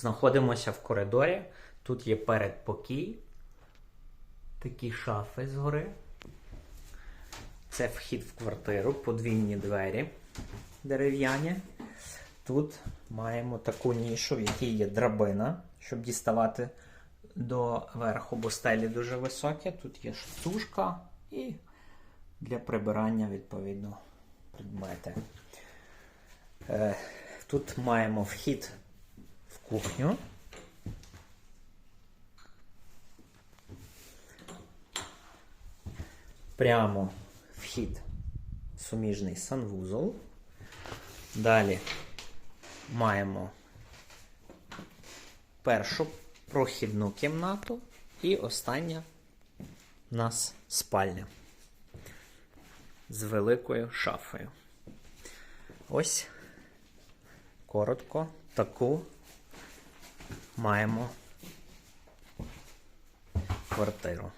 Знаходимося в коридорі. Тут є передпокій. Такі шафи згори. Це вхід в квартиру, подвійні двері дерев'яні. Тут маємо таку нішу, в якій є драбина, щоб діставати до верху, бо стелі дуже високі. Тут є штушка і для прибирання, відповідно, предмети. Е, Тут маємо вхід кухню. Прямо вхід суміжний санвузол. Далі маємо першу прохідну кімнату і остання у нас спальня з великою шафою. Ось коротко таку маємо квартиру.